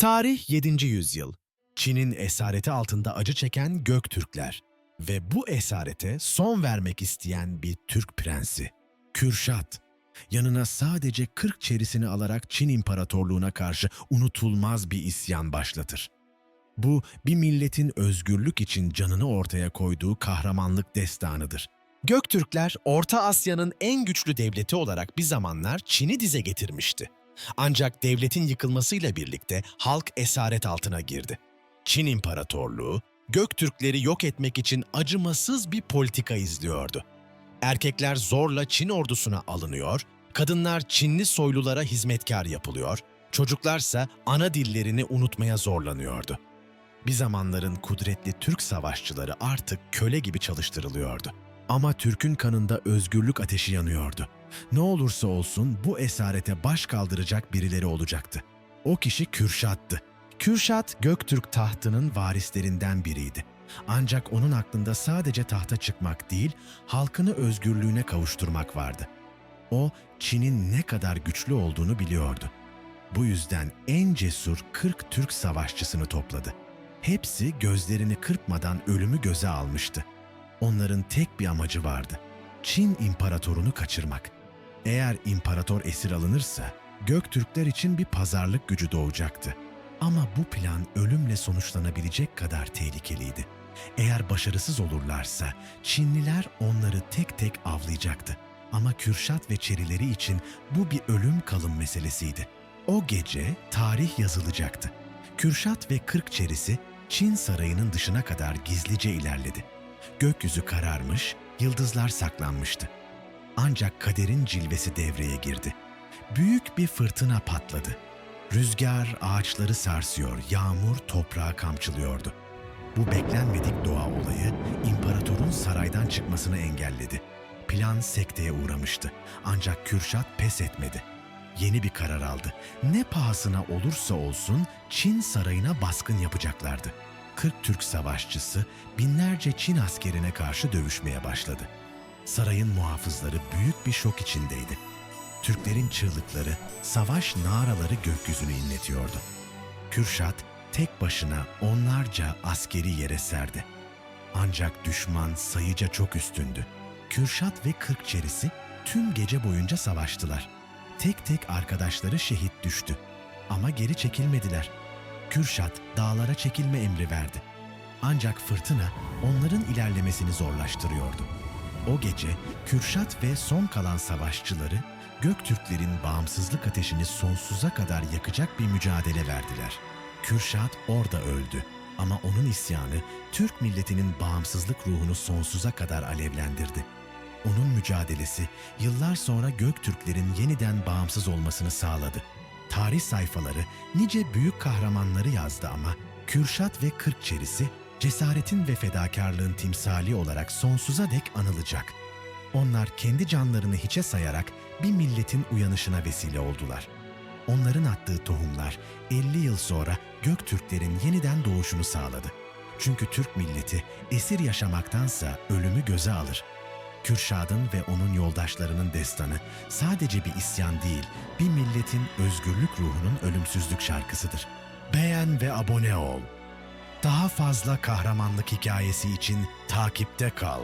Tarih 7. yüzyıl. Çin'in esareti altında acı çeken Göktürkler ve bu esarete son vermek isteyen bir Türk prensi. Kürşat, yanına sadece 40 çerisini alarak Çin İmparatorluğu'na karşı unutulmaz bir isyan başlatır. Bu bir milletin özgürlük için canını ortaya koyduğu kahramanlık destanıdır. Göktürkler Orta Asya'nın en güçlü devleti olarak bir zamanlar Çin'i dize getirmişti. Ancak devletin yıkılmasıyla birlikte halk esaret altına girdi. Çin İmparatorluğu, Göktürkleri yok etmek için acımasız bir politika izliyordu. Erkekler zorla Çin ordusuna alınıyor, kadınlar Çinli soylulara hizmetkar yapılıyor, çocuklarsa ana dillerini unutmaya zorlanıyordu. Bir zamanların kudretli Türk savaşçıları artık köle gibi çalıştırılıyordu. Ama Türk'ün kanında özgürlük ateşi yanıyordu. Ne olursa olsun bu esarete baş kaldıracak birileri olacaktı. O kişi Kürşat'tı. Kürşat, Göktürk tahtının varislerinden biriydi. Ancak onun aklında sadece tahta çıkmak değil, halkını özgürlüğüne kavuşturmak vardı. O, Çin'in ne kadar güçlü olduğunu biliyordu. Bu yüzden en cesur 40 Türk savaşçısını topladı. Hepsi gözlerini kırpmadan ölümü göze almıştı. Onların tek bir amacı vardı. Çin imparatorunu kaçırmak. Eğer imparator esir alınırsa Göktürkler için bir pazarlık gücü doğacaktı. Ama bu plan ölümle sonuçlanabilecek kadar tehlikeliydi. Eğer başarısız olurlarsa Çinliler onları tek tek avlayacaktı. Ama Kürşat ve Çerileri için bu bir ölüm kalım meselesiydi. O gece tarih yazılacaktı. Kürşat ve Kırk Çerisi Çin sarayının dışına kadar gizlice ilerledi. Gökyüzü kararmış, yıldızlar saklanmıştı. Ancak kaderin cilvesi devreye girdi. Büyük bir fırtına patladı. Rüzgar ağaçları sarsıyor, yağmur toprağı kamçılıyordu. Bu beklenmedik doğa olayı imparatorun saraydan çıkmasını engelledi. Plan sekteye uğramıştı. Ancak Kürşat pes etmedi. Yeni bir karar aldı. Ne pahasına olursa olsun Çin sarayına baskın yapacaklardı. 40 Türk savaşçısı binlerce Çin askerine karşı dövüşmeye başladı. Sarayın muhafızları büyük bir şok içindeydi. Türklerin çığlıkları, savaş naraları gökyüzünü inletiyordu. Kürşat tek başına onlarca askeri yere serdi. Ancak düşman sayıca çok üstündü. Kürşat ve Kırkçerisi tüm gece boyunca savaştılar. Tek tek arkadaşları şehit düştü. Ama geri çekilmediler. Kürşat dağlara çekilme emri verdi. Ancak fırtına onların ilerlemesini zorlaştırıyordu. O gece Kürşat ve son kalan savaşçıları Göktürklerin bağımsızlık ateşini sonsuza kadar yakacak bir mücadele verdiler. Kürşat orada öldü ama onun isyanı Türk milletinin bağımsızlık ruhunu sonsuza kadar alevlendirdi. Onun mücadelesi yıllar sonra Göktürklerin yeniden bağımsız olmasını sağladı. Tarih sayfaları nice büyük kahramanları yazdı ama Kürşat ve Kırkçerisi cesaretin ve fedakarlığın timsali olarak sonsuza dek anılacak. Onlar kendi canlarını hiçe sayarak bir milletin uyanışına vesile oldular. Onların attığı tohumlar 50 yıl sonra Göktürklerin yeniden doğuşunu sağladı. Çünkü Türk milleti esir yaşamaktansa ölümü göze alır. Kürşad'ın ve onun yoldaşlarının destanı sadece bir isyan değil, bir milletin özgürlük ruhunun ölümsüzlük şarkısıdır. Beğen ve abone ol. Daha fazla kahramanlık hikayesi için takipte kal.